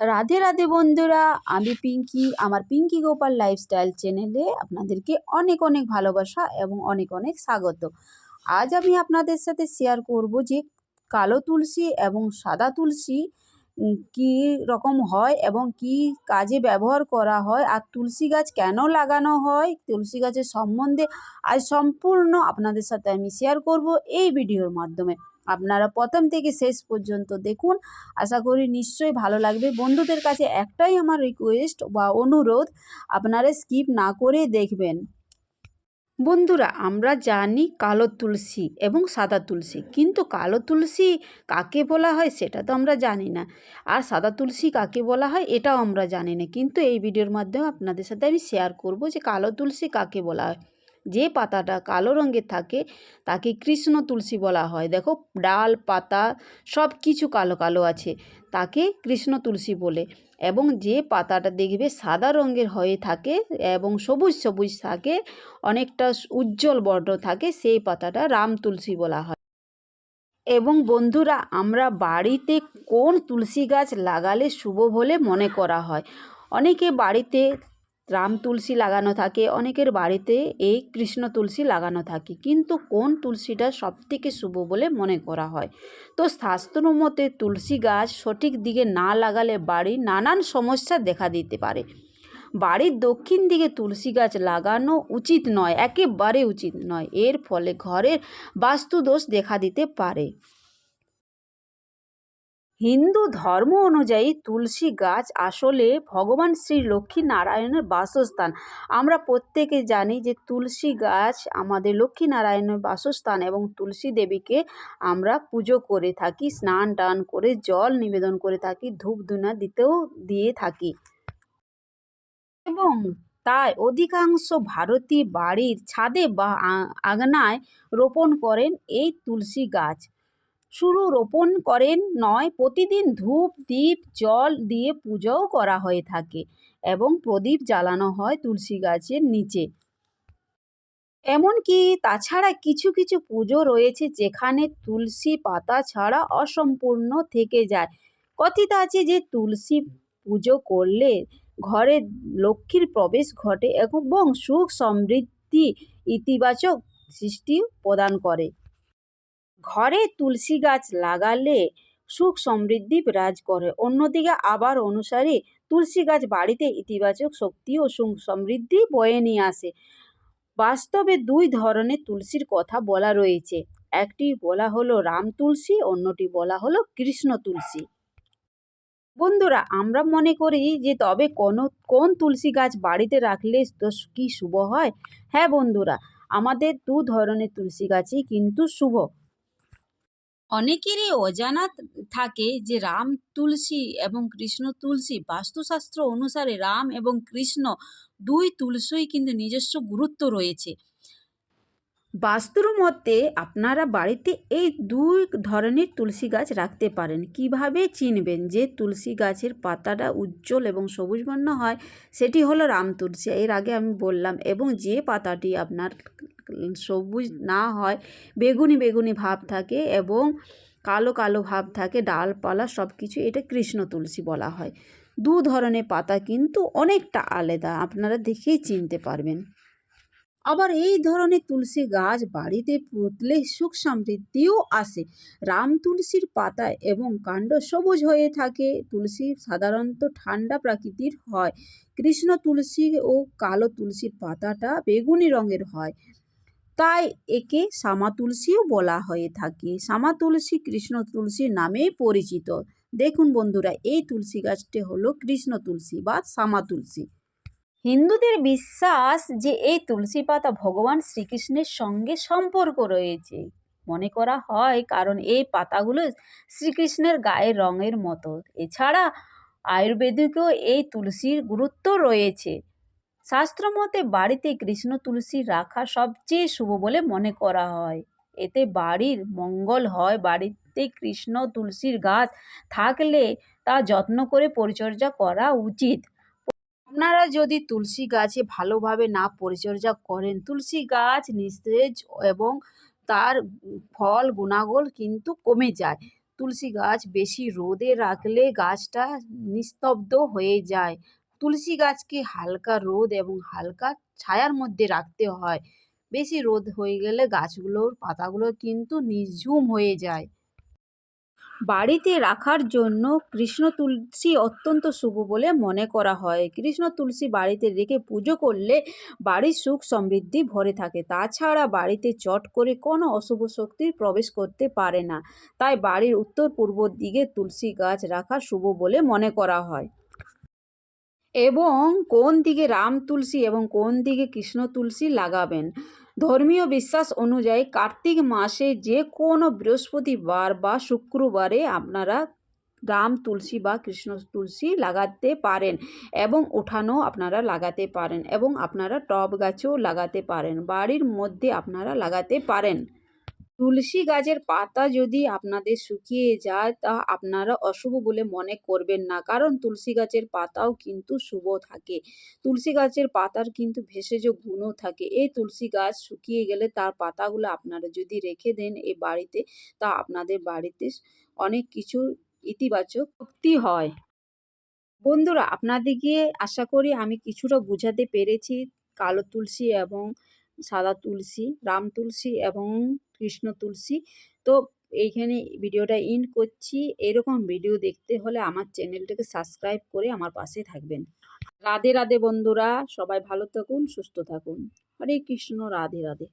রাধে রাধে বন্ধুরা, আমি পিঙ্কি, আমার পিঙ্কি গোপাল লাইফস্টাইল চ্যানেলে আপনাদেরকে অনেক অনেক ভালোবাসা এবং অনেক অনেক স্বাগত। আজ আমি আপনাদের সাথে শেয়ার করব যে কালো তুলসী এবং সাদা তুলসী কী রকম হয় এবং কী কাজে ব্যবহার করা হয় আর তুলসী গাছ কেন লাগানো হয়, তুলসী গাছের সম্বন্ধে আজ সম্পূর্ণ আপনাদের সাথে আমি শেয়ার করব এই ভিডিওর মাধ্যমে। আপনারা প্রথম থেকে শেষ পর্যন্ত দেখুন, আশা করি নিশ্চয়ই ভালো লাগবে। বন্ধুদের কাছে একটাই আমার রিকোয়েস্ট বা অনুরোধ, আপনারা স্কিপ না করে দেখবেন। বন্ধুরা, আমরা জানি কালো তুলসী এবং সাদা তুলসী। কিন্তু কালো তুলসী কাকে বলা হয় সেটা তো আমরা জানি না। আর সাদা তুলসী কাকে বলা হয় এটাও আমরা জানি না। কিন্তু এই ভিডিওর মাধ্যমে আপনাদের সাথে আমি শেয়ার করব যে কালো তুলসী কাকে বলা হয়। যে পাতাটা কালো রঙের থাকে, তাকে কৃষ্ণ তুলসী বলা হয়। দেখো, ডাল, পাতা সব কিছু কালো কালো আছে। তাকে কৃষ্ণ তুলসী বলে এবং যে পাতাটা দেখবে সাদা রঙের হয়ে থাকে এবং সবুজ সবুজ থাকে, অনেকটা উজ্জ্বল বর্ণ থাকে, সেই পাতাটা রাম তুলসী বলা হয়। এবং বন্ধুরা, আমরা বাড়িতে কোন তুলসী গাছ লাগালে শুভ বলে মনে করা হয়? অনেকে বাড়িতে রাম তুলসী লাগানো থাকে, অনেকের বাড়িতে এই কৃষ্ণ তুলসী লাগানো থাকে। কিন্তু কোন তুলসীটা সবথেকে শুভ বলে মনে করা হয়? তো শাস্ত্র মতে তুলসী গাছ সঠিক দিকে না লাগালে বাড়ির নানান সমস্যা দেখা দিতে পারে। বাড়ির দক্ষিণ দিকে তুলসী গাছ লাগানো উচিত নয়, একেবারে উচিত নয়। এর ফলে ঘরের বাস্তুদোষ দেখা দিতে পারে। হিন্দু ধর্ম অনুযায়ী তুলসী গাছ আসলে ভগবান শ্রী লক্ষ্মী নারায়ণের বাসস্থান। আমরা প্রত্যেকে জানি যে তুলসী গাছ আমাদের লক্ষ্মী নারায়ণের বাসস্থান এবং তুলসী দেবীকে আমরা পুজো করে থাকি, স্নান টান করে, জল নিবেদন করে থাকি, ধূপ ধুনা দিতেও দিয়ে থাকি। এবং তাই অধিকাংশ ভারতীয় বাড়ির ছাদে বা আ- আঙনায় রোপণ করেন এই তুলসী গাছ। শুধু রোপণ করেন নয়, প্রতিদিন ধূপ দ্বীপ জল দিয়ে পুজোও করা হয়ে থাকে এবং প্রদীপ জ্বালানো হয় তুলসী গাছের নিচে। এমনকি তাছাড়া কিছু কিছু পুজো রয়েছে যেখানে তুলসী পাতা ছাড়া অসম্পূর্ণ থেকে যায়। কথিত আছে যে তুলসী পুজো করলে ঘরে লক্ষ্মীর প্রবেশ ঘটে এবং সুখ, সমৃদ্ধি, ইতিবাচক সৃষ্টি প্রদান করে। ঘরে তুলসী গাছ লাগালে সুখ সমৃদ্ধি বিরাজ করে। অন্যদিকে আবার অনুসারে তুলসী গাছ বাড়িতে ইতিবাচক শক্তি ও সুখ সমৃদ্ধি বয়ে নিয়ে আসে। বাস্তবে দুই ধরনের তুলসীর কথা বলা রয়েছে। একটি বলা হলো রাম তুলসী, অন্যটি বলা হলো কৃষ্ণ তুলসী। বন্ধুরা, আমরা মনে করি যে তবে কোনো, কোন তুলসী গাছ বাড়িতে রাখলে তো কি শুভ হয়? হ্যাঁ বন্ধুরা, আমাদের দু ধরনের তুলসী গাছই কিন্তু শুভ। অনেকেরই অজানা থাকে যে রাম তুলসী এবং কৃষ্ণ তুলসী বাস্তুশাস্ত্র অনুসারে রাম এবং কৃষ্ণ দুই তুলসীই কিন্তু নিজস্ব গুরুত্ব রয়েছে। বাস্তুর মতে আপনারা বাড়িতে এই দুই ধরনের তুলসী গাছ রাখতে পারেন। কীভাবে চিনবেন যে তুলসী গাছের পাতাটা উজ্জ্বল এবং সবুজ বর্ণ হয়? সেটি হলো রাম তুলসী, এর আগে আমি বললাম। এবং যে পাতাটি আপনার সবুজ না হয়, বেগুনি বেগুনি ভাব থাকে এবং কালো কালো ভাব থাকে, ডালপালা সব কিছু এটা কৃষ্ণ তুলসী বলা হয়। দু ধরনের পাতা কিন্তু অনেকটা আলাদা, আপনারা দেখেই চিনতে পারবেন। আবার এই ধরনের তুলসী গাছ বাড়িতে পুঁতলে সুখ সমৃদ্ধিও আসে। রাম তুলসীর পাতা এবং কাণ্ড সবুজ হয়ে থাকে, তুলসী সাধারণত ঠান্ডা প্রকৃতির হয়। কৃষ্ণ তুলসী ও কালো তুলসীর পাতাটা বেগুনি রঙের হয়। তাই একে শ্যামা তুলসীও বলা হয়ে থাকে। শ্যামা তুলসী কৃষ্ণ তুলসী নামেই পরিচিত। দেখুন বন্ধুরা, এই তুলসী গাছটি হলো কৃষ্ণ তুলসী বা শ্যামা তুলসী। হিন্দুদের বিশ্বাস যে এই তুলসী পাতা ভগবান শ্রীকৃষ্ণের সঙ্গে সম্পর্ক রয়েছে। মনে করা হয় কারণ এই পাতাগুলো শ্রীকৃষ্ণের গায়ের রঙের মতো। এছাড়া আয়ুর্বেদিকেও এই তুলসীর গুরুত্ব রয়েছে। শাস্ত্রমতে বাড়িতে কৃষ্ণ তুলসী রাখা সবচেয়ে শুভ বলে মনে করা হয়। এতে বাড়ির মঙ্গল হয়। বাড়িতে কৃষ্ণ তুলসীর গাছ থাকলে তা যত্ন করে পরিচর্যা করা উচিত। আপনারা যদি তুলসী গাছে ভালোভাবে না পরিচর্যা করেন, তুলসী গাছ নিস্তেজ এবং তার ফল গুণাগুণ কিন্তু কমে যায়। তুলসী গাছ বেশি রোদে রাখলে গাছটা নিস্তব্ধ হয়ে যায়। তুলসী গাছকে হালকা রোদ এবং হালকা ছায়ার মধ্যে রাখতে হয়। বেশি রোদ হয়ে গেলে গাছগুলোর পাতাগুলো কিন্তু নিঝুম হয়ে যায়। বাড়িতে রাখার জন্য কৃষ্ণ তুলসী অত্যন্ত শুভ বলে মনে করা হয়। কৃষ্ণ তুলসী বাড়িতে রেখে পুজো করলে বাড়ির সুখ সমৃদ্ধি ভরে থাকে। তাছাড়া বাড়িতে চট করে কোনো অশুভ শক্তির প্রবেশ করতে পারে না। তাই বাড়ির উত্তর পূর্ব দিকে তুলসী গাছ রাখা শুভ বলে মনে করা হয়। এবং কোন দিকে রাম তুলসী এবং কোন দিকে কৃষ্ণ তুলসী লাগাবেন? ধর্মীয় বিশ্বাস অনুযায়ী কার্তিক মাসে যে কোনো বৃহস্পতিবার বা শুক্রবারে আপনারা রাম তুলসী বা কৃষ্ণ তুলসী লাগাতে পারেন এবং উঠানো আপনারা লাগাতে পারেন এবং আপনারা টব গাছেও লাগাতে পারেন। বাড়ির মধ্যে আপনারা লাগাতে পারেন। তুলসী গাছের পাতা যদি আপনাদের শুকিয়ে যায়, তা আপনারা অশুভ বলে মনে করবেন না। কারণ তুলসী গাছের পাতাও কিন্তু শুভ থাকে। তুলসী গাছের পাতার কিন্তু ভেষজ গুণও থাকে। এই তুলসী গাছ শুকিয়ে গেলে তার পাতাগুলো আপনারা যদি রেখে দেন এই বাড়িতে, তা আপনাদের বাড়িতে অনেক কিছু ইতিবাচক শক্তি হয়। বন্ধুরা, আপনাদেরকে আশা করি আমি কিছুটা বোঝাতে পেরেছি। কালো তুলসী এবং সাদা তুলসী, রাম তুলসী এবং কৃষ্ণ তুলসী। তো এইখানে ভিডিওটা ইন করছি। এরকম ভিডিও দেখতে হলে আমার চ্যানেলটাকে সাবস্ক্রাইব করে আমার পাশে থাকবেন। রাধে রাধে বন্ধুরা, সবাই ভালো থাকুন, সুস্থ থাকুন। হরে কৃষ্ণ, রাধে রাধে।